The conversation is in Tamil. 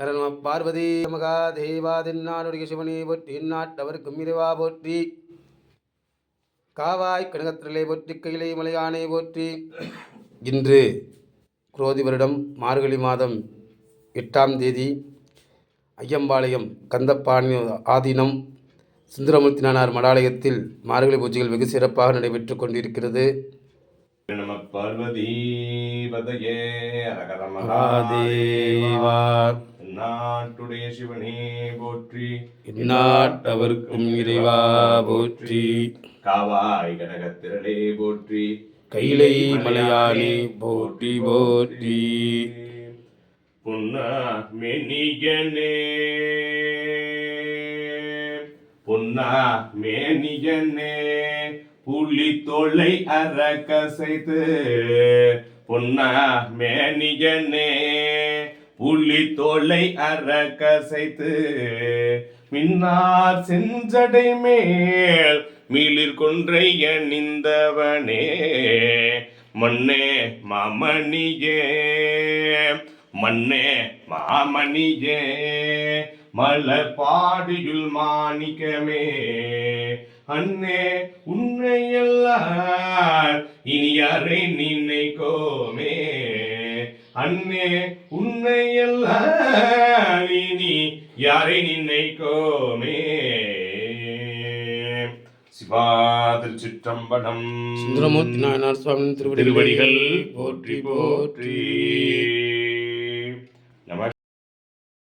ஹர நம பார்வதி நமகா தேவாதின்னாடுடைய சிவனே போற்றி இந்நாட்டவர்க்கும் இறைவா போற்றி. காவாய் கனகத்திரலை போற்றி கைலை மலையானை போற்றி. இன்று குரோதி வருடம் மார்கழி மாதம் எட்டாம் தேதி ஐயம்பாளையம் கந்தப்பாணி ஆதீனம் சுந்தரமூர்த்தி நானார் மடாலயத்தில் மார்கழி பூஜைகள் வெகு சிறப்பாக நடைபெற்று கொண்டிருக்கிறது. நம பார்வதி பதையே அரகர மகாதேவா. நாட்டுடைய சிவனே போற்றி. இந்நாட்டவர்க்கும் இறைவா போற்றி. காவாய் கனகத்திரளே போற்றி. கைலை மலையானே போற்றி போற்றி. புன்னா மெனிகனே புன்னா மேனிகனே புலி தொலை அறக்கசைத்து. பொன்னா மேனிகனே புள்ளி தோலை அறக்கசைத்து மின்னார் செஞ்சடை மேல் மீளிர் கொன்றை அணிந்தவனே மண்ணே மாமணியே மண்ணே மாமணியே மலர் பாடியுள் மாணிக்கமே அண்ணே உன்னையெல்லாம் இனி யாரை நீ அண்ணே உன்னையெல்லாம் இனி யாரை நினைக்கோமே சிவா திருச்சிற்றம்பலம். சுந்தரமூர்த்தி நாயனார் சுவாமி திருவடிகள் போற்றி போற்றி.